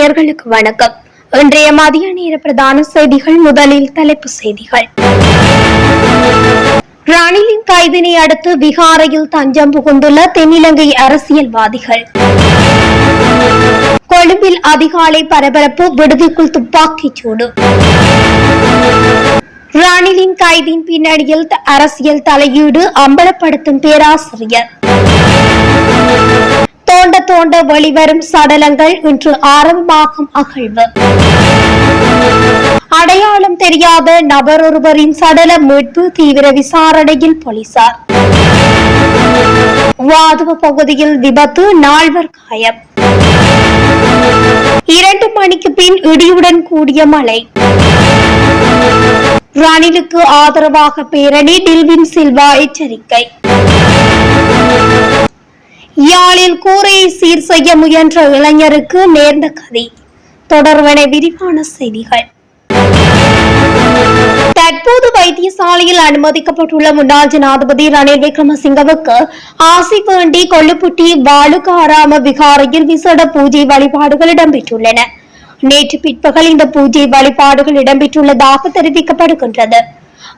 நேயர்களுக்கு வணக்கம். இன்றைய மதிய நேர பிரதான செய்திகள் முதலில் தலைப்பு செய்திகள். ரணிலின் கைதினை அடுத்து விகாரையில் தஞ்சம் புகுந்துள்ள தென்னிலங்கை அரசியல்வாதிகள். கொழும்பில் அதிகாலை பரபரப்பு விடுதிக்குள் துப்பாக்கிச் சூடு ரணிலின் கைதின் பின்னணியில் அரசியல் தலையீடு அம்பலப்படுத்தும் பேராசிரியர். தோண்ட தோண்ட வெளிவரும் சடலங்கள் இன்று ஆரம்பமாகும் அகழ்வு. அடையாளம் தெரியாத நபர் ஒருவரின் சடல மீட்பு தீவிர விசாரணையில் போலீசார். வாதுவ பகுதியில் விபத்து நால்வர் காயம். இரண்டு மணிக்கு பின் இடியுடன் கூடிய மழை. ரணிலுக்கு ஆதரவாக பேரணி டில்வின் சில்வா எச்சரிக்கை. யாழில் கூரையை சீர் செய்ய முயன்ற இளைஞருக்கு நேர்ந்த கதை. தொடர்வன விரிவான செய்திகள். தற்போது வைத்தியசாலையில் அனுமதிக்கப்பட்டுள்ள முன்னாள் ஜனாதிபதி ரணில் விக்ரமசிங்கவுக்கு ஆசி வேண்டி கொல்லுப்புட்டி வாலுகாராம விகாரையில் விசேட பூஜை வழிபாடுகள் இடம்பெற்றுள்ளன. நேற்று பிற்பகல் இந்த பூஜை வழிபாடுகள் இடம்பெற்றுள்ளதாக தெரிவிக்கப்படுகின்றது.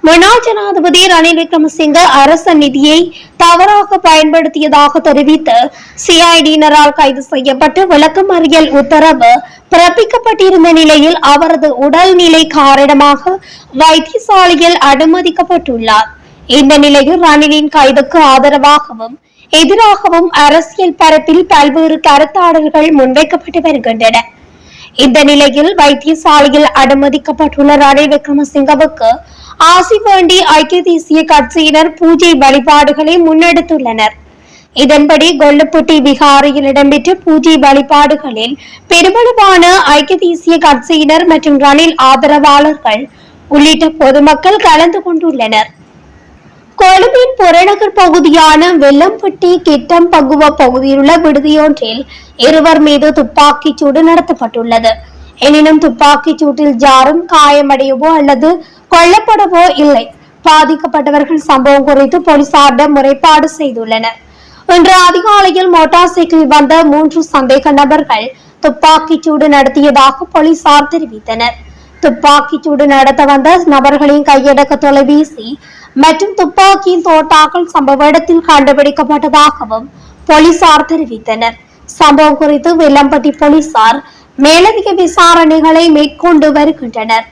முன்னாள் ஜனாதிபதி ரணில் விக்ரமசிங்க அரச நிதியை தவறாக பயன்படுத்தியதாக தெரிவித்து சிஐடியினரால் கைது செய்யப்பட்டு விளக்கமறியல் உத்தரவு பிறப்பிக்கப்பட்டிருந்த நிலையில் அவரது உடல்நிலை காரணமாக வைத்தியசாலையில் அனுமதிக்கப்பட்டுள்ளார். இந்த நிலையில் ரணிலின் கைதுக்கு ஆதரவாகவும் எதிராகவும் அரசியல் பரப்பில் பல்வேறு கருத்தாடல்கள் முன்வைக்கப்பட்டு வருகின்றன. இந்த நிலையில் வைத்தியசாலையில் அனுமதிக்கப்பட்டுள்ள ரணில் விக்ரமசிங்கவுக்கு ஆசி வேண்டி ஐக்கிய தேசிய கட்சியினர் பூஜை வழிபாடுகளை முன்னெடுத்துள்ளனர். இதன்படி கொல்லப்பட்டி விகாரியில் இடம்பெற்ற பூஜை வழிபாடுகளில் பெருமளவான ஐக்கிய தேசிய கட்சியினர் மற்றும் ரணில் ஆதரவாளர்கள் உள்ளிட்ட பொதுமக்கள் கலந்து கொண்டுள்ளனர். கொழும்பின் புறநகர் பகுதியான வெள்ளம்பட்டி கிட்டம் பகுவ பகுதியில் உள்ள விடுதியொன்றில் இருவர் மீது துப்பாக்கிச் சூடு நடத்தப்பட்டுள்ளது. எனினும் துப்பாக்கிச் சூட்டில் யாரும் காயமடையவோ அல்லது கொல்லப்படவோ இல்லை. பாதிக்கப்பட்டவர்கள் சம்பவம் குறித்து போலீசாரிடம் முறைப்பாடு செய்துள்ளனர். இன்று அதிகாலையில் மோட்டார் சைக்கிளில் வந்த மூன்று சந்தேக நபர்கள் துப்பாக்கிச் சூடு நடத்தியதாக போலீசார் தெரிவித்தனர். துப்பாக்கிச் சூடு நடத்த வந்த நபர்களின் கையடக்க தொலைபேசி மற்றும் துப்பாக்கியின் தோட்டாக்கள் சம்பவ இடத்தில் கண்டுபிடிக்கப்பட்டதாகவும் போலீசார் தெரிவித்தனர். சம்பவம் குறித்து வெள்ளம்பட்டி போலீசார் மேலதிக விசாரணைகளை மேற்கொண்டு வருகின்றனர்.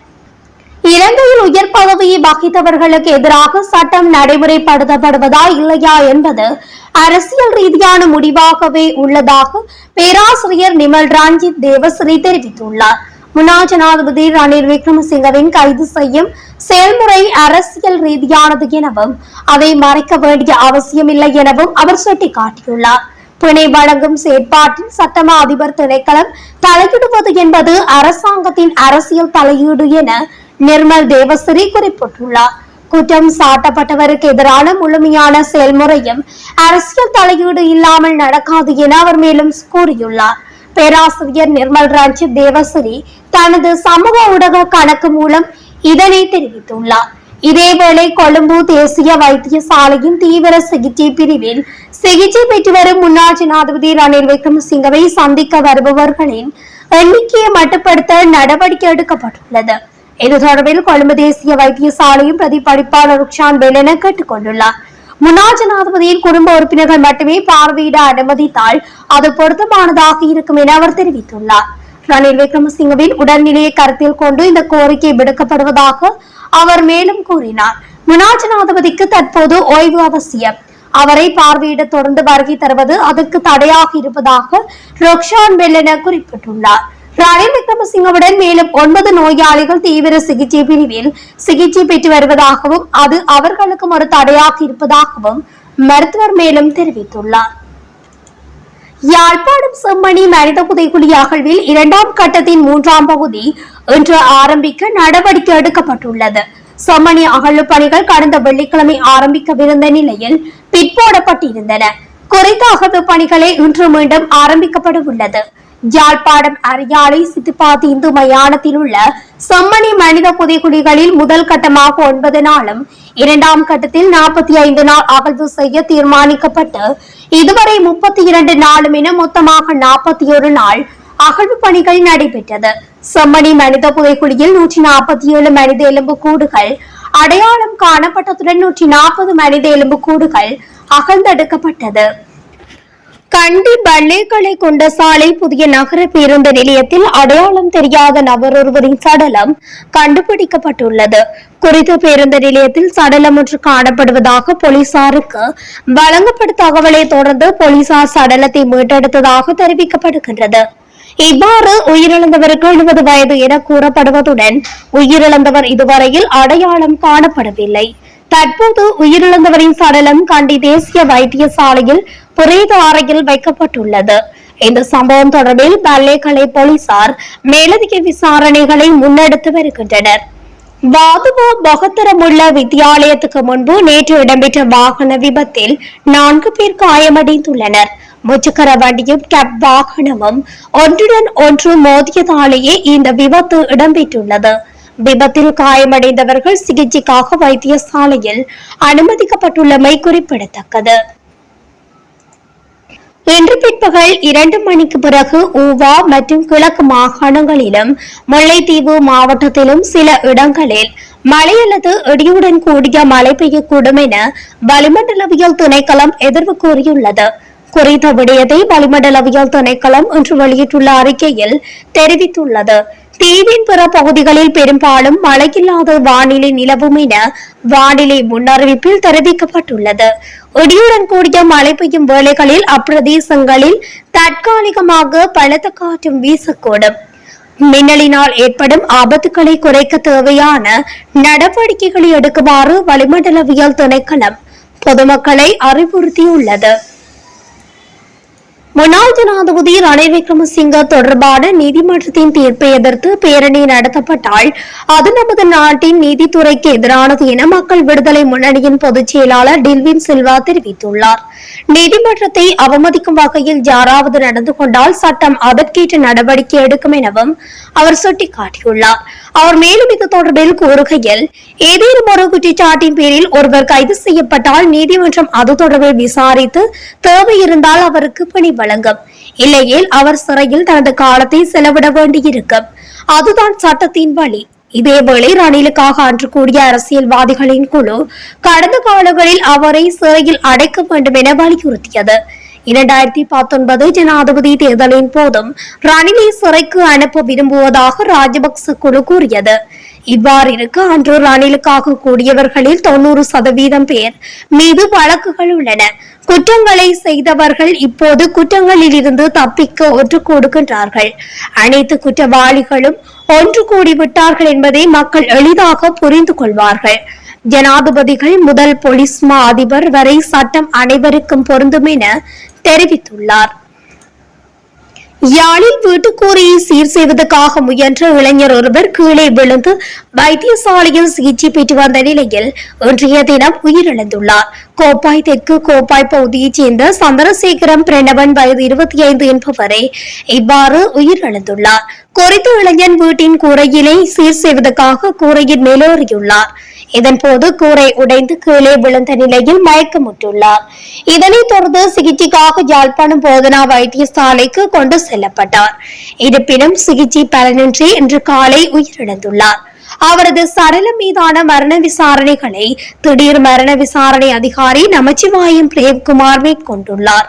இலங்கையில் உயர் பதவியை வகித்தவர்களுக்கு எதிராக சட்டம் நடைமுறைப்படுத்தப்படுவதா இல்லையா என்பது அரசியல் ரீதியான முடிவாகவே உள்ளதாக பேராசிரியர் நிமல் ரஞ்சித் தேவஸ்ரீ தெரிவித்துள்ளார். முன்னாள் ஜனாதிபதி ரணில் விக்ரமசிங்கவின் கைது செய்யும் செயல்முறை அரசியல் ரீதியானது எனவும் அதை மறைக்க வேண்டிய அவசியமில்லை எனவும் அவர் சுட்டிக்காட்டியுள்ளார். பிணை வழங்கும் செயற்பாட்டில் சட்டமா அதிபர் திணைக்களம் தலையிடுவது என்பது அரசாங்கத்தின் அரசியல் தலையீடு என நிர்மல் தேவஸ்ரீ குறிப்பிட்டுள்ளார். குற்றம் சாட்டப்பட்டவருக்கு எதிரான முழுமையான செயல்முறையும் அரசியல் தலையீடு இல்லாமல் நடக்காது என அவர் மேலும் கூறியுள்ளார். பேராசிரியர் நிர்மல் ரஞ்சித் தேவஸ்ரீ தனது சமூக ஊடக கணக்கு மூலம் இதனை தெரிவித்துள்ளார். இதேவேளை கொழும்பு தேசிய வைத்தியசாலையின் தீவிர சிகிச்சை பிரிவில் சிகிச்சை பெற்று வரும் முன்னாள் ஜனாதிபதி ரணில் விக்ரமசிங்கவை சந்திக்க வருபவர்களின் எண்ணிக்கையை மட்டுப்படுத்த நடவடிக்கை எடுக்கப்பட்டுள்ளது. இது தொடர்பில் கொழும்பு தேசிய வைத்தியசாலையும் பிரதிபலிப்பாளர் ருக்ஷான் பெலன கேட்டுக் கொண்டுள்ளார் முன்னாள் ஜனாதிபதியின் குடும்ப உறுப்பினர்கள் மட்டுமே பார்வையிட அனுமதித்தால் அது பொருத்தமானதாக இருக்கும் என அவர் தெரிவித்துள்ளார். ரணில் விக்ரமசிங்கவின் உடல்நிலையை கருத்தில் கொண்டு இந்த கோரிக்கை விடுக்கப்படுவதாக அவர் மேலும் கூறினார் முன்னாள் தற்போது ஓய்வு அவசியம். அவரை பார்வையிட தொடர்ந்து வருகை தருவது அதற்கு தடையாக இருப்பதாக ரொக்ஷான் பெல்லென குறிப்பிட்டுள்ளார். ரணில் விக்ரமசிங்கவுடன் மேலும் ஒன்பது நோயாளிகள் தீவிர சிகிச்சை பிரிவில் சிகிச்சை பெற்று வருவதாகவும் அது அவர்களுக்கும் ஒரு தடையாக இருப்பதாகவும் மருத்துவர் மேலும் தெரிவித்துள்ளார். யாழ்ப்பாணம் செம்மணி மனித புதைக்குழி அகழ்வில் இரண்டாம் கட்டத்தின் மூன்றாம் பகுதி இன்று ஆரம்பிக்க நடவடிக்கை எடுக்கப்பட்டுள்ளது. செம்மணி அகழ்வு பணிகள் கடந்த வெள்ளிக்கிழமை ஆரம்பிக்கவிருந்த நிலையில் பிற்போடப்பட்டிருந்தன. குறித்த அகழ்வு பணிகளை இன்று மீண்டும் ஆரம்பிக்கப்பட உள்ளது யாழ்ப்பாணம் அரியாலை சித்துப்பாத்தி இந்து மயானத்தில் உள்ள செம்மணி மனித புதைக்குழிகளில் முதல் கட்டமாக ஒன்பது நாளும் இரண்டாம் கட்டத்தில் நாற்பத்தி ஐந்து நாள் அகழ்வு செய்ய தீர்மானிக்கப்பட்டு இதுவரை முப்பத்தி இரண்டு நாளும் என மொத்தமாக நாற்பத்தி ஒரு நாள் அகழ்வு பணிகள் நடைபெற்றது. செம்மணி மனித புதைக்குழியில் நூற்றி நாற்பத்தி ஏழு மனித எலும்பு கூடுகள் அடையாளம் காணப்பட்டதுடன் நூற்றி நாற்பது மனித எலும்பு கூடுகள் அகழ்ந்தெடுக்கப்பட்டது. கண்டி பல்லேக்களை கொண்ட சாலை புதிய நகர பேருந்து நிலையத்தில் அடையாளம் தெரியாத நபர் ஒருவரின் சடலம் கண்டுபிடிக்கப்பட்டுள்ளது. குறித்த பேருந்து நிலையத்தில் சடலம் ஒன்று காணப்படுவதாக போலீசாருக்கு வழங்கப்பட்ட தகவலை தொடர்ந்து போலீசார் சடலத்தை மீட்டெடுத்ததாக தெரிவிக்கப்படுகின்றது. இவ்வாறு உயிரிழந்தவருக்கு எழுபது வயது என கூறப்படுவதுடன் உயிரிழந்தவர் இதுவரையில் அடையாளம் காணப்படவில்லை. தற்போது உயிரிழந்தவரின் சடலம் கண்டி தேசிய வைத்தியசாலையில் பிரேத அறையில் வைக்கப்பட்டுள்ளது. இந்த சம்பவம் தொடர்பில் பல்லேக்கலை போலீசார் மேலதிக விசாரணைகளை முன்னெடுத்து வருகின்றனர். வாதுவா பகத்தரமுள்ள வித்தியாலயத்துக்கு முன்பு நேற்று இடம்பெற்ற வாகன விபத்தில் நான்கு பேர் காயமடைந்துள்ளனர். முச்சக்கர வண்டியும் கேப் வாகனமும் ஒன்றுடன் ஒன்று மோதியதாலேயே இந்த விபத்து இடம்பெற்றுள்ளது. விபத்தில் காயமடைந்தவர்கள் சிகிச்சைக்காக வைத்தியசாலையில் அனுமதிக்கப்பட்டுள்ளமை குறிப்பிடத்தக்கது. இன்று பிற்பகல் இரண்டு மணிக்கு பிறகு ஊவா மற்றும் கிழக்கு மாகாணங்களிலும் முல்லைத்தீவு மாவட்டத்திலும் சில இடங்களில் மழை அல்லது இடியுடன் கூடிய மழை பெய்யக்கூடும் என வளிமண்டலவியல் திணைக்களம் எதிர்வு கூறியுள்ளது. குறித்த விடயத்தை வளிமண்டலவியல் திணைக்களம் இன்று வெளியிட்டுள்ள அறிக்கையில் தெரிவித்துள்ளது. தீவின் பிற பகுதிகளில் பெரும்பாலும் மழையில்லாத வானிலை நிலவும் என வானிலை முன்னறிவிப்பில் தெரிவிக்கப்பட்டுள்ளது. இடியுடன் கூடிய மழை பெய்யும் வேளைகளில் அப்பிரதேசங்களில் தற்காலிகமாக பலத்த காற்றும் வீசக்கூடும். மின்னலினால் ஏற்படும் ஆபத்துக்களை குறைக்க தேவையான நடவடிக்கைகளை எடுக்குமாறு வளிமண்டலவியல் திணைக்களம் பொதுமக்களை அறிவுறுத்தியுள்ளது. முன்னாள் ஜனாதிபதி ரணில் விக்ரமசிங்க தொடர்பான நீதிமன்றத்தின் தீர்ப்பை எதிர்த்து பேரணி நடத்தப்பட்டால் அது நமது நாட்டின் நீதித்துறைக்கு எதிரானது என மக்கள் விடுதலை முன்னணியின் பொதுச் செயலாளர் டில்வின் சில்வா தெரிவித்துள்ளார். நீதிமன்றத்தை அவமதிக்கும் வகையில் யாராவது நடந்து கொண்டால் சட்டம் அதற்கேற்ற நடவடிக்கை எடுக்கும் எனவும் அவர் சுட்டிக்காட்டியுள்ளார். அவர் மேலும் இது தொடர்பில் கூறுகையில் ஏதேனும் ஒரு குற்றச்சாட்டின் பேரில் ஒருவர் கைது செய்யப்பட்டால் நீதிமன்றம் அது தொடர்பில் விசாரித்து தேவை இருந்தால் அவருக்கு பணி வழங்கும். இல்லையில் அவர் சிறையில் தனது காலத்தை செலவிட வேண்டியிருக்கும். அதுதான் சட்டத்தின் வழி. இதேவேளை ரணிலுக்காக அன்று கூடிய அரசியல்வாதிகளின் குழு கடந்த காலங்களில் அவரை சிறையில் அடைக்க வேண்டும் என வலியுறுத்தியது. இரண்டாயிரத்தி பத்தொன்பது ஜனாதிபதி தேர்தலின் போதும் ரணிலை சிறைக்கு அனுப்ப விரும்புவதாக ராஜபக்ச குழு கூறியது. இவ்வாறு இருக்க அன்று ரணிலுக்காக கூடியவர்களில் தொண்ணூறு சதவீதம் பேர் மீது வழக்குகள் உள்ளன. குற்றங்களை செய்தவர்கள் இப்போது குற்றங்களில் இருந்து தப்பிக்க ஒன்று கொடுக்கின்றார்கள் அனைத்து குற்றவாளிகளும் ஒன்று கூடி விட்டார்கள் என்பதை மக்கள் எளிதாக புரிந்து கொள்வார்கள். ஜனாதிபதிகள் முதல் போலீஸ் மா அதிபர் வரை சட்டம் அனைவருக்கும் பொருந்தும் என தெரிவித்துள்ளார். யாழில் வீட்டுக்கூரையை சீர் செய்வதற்காக முயன்ற இளைஞர் ஒருவர் கீழே விழுந்து வைத்தியசாலையில் சிகிச்சை பெற்று வந்த நிலையில் இன்றைய தினம் உயிரிழந்துள்ளார். கோப்பாய் தெற்கு கோப்பாய் பகுதியைச் சேர்ந்த சந்திரசேகரம் பிரணவன் வயது இருபத்தி ஐந்து என்பவரே இவ்வாறு உயிரிழந்துள்ளார். குறித்த இளைஞன் வீட்டின் கூரையினை சீர் செய்வதற்காக கூரையில் மேலேறியுள்ளார் இதன்போது கூரை உடைந்து கீழே விழுந்த நிலையில் மயக்கமுற்றுள்ளார். இதனைத் தொடர்ந்து சிகிச்சைக்காக யாழ்ப்பாணம் போதனா வைத்தியசாலைக்கு கொண்டு செல்லப்பட்டார். இருப்பினும் சிகிச்சை பலனின்றி இன்று காலை உயிரிழந்துள்ளார். அவரது சடலம் மீதான மரண விசாரணைகளை திடீர் மரண விசாரணை அதிகாரி நமச்சிவாயம் பிரேம்குமார் மேற்கொண்டுள்ளார்.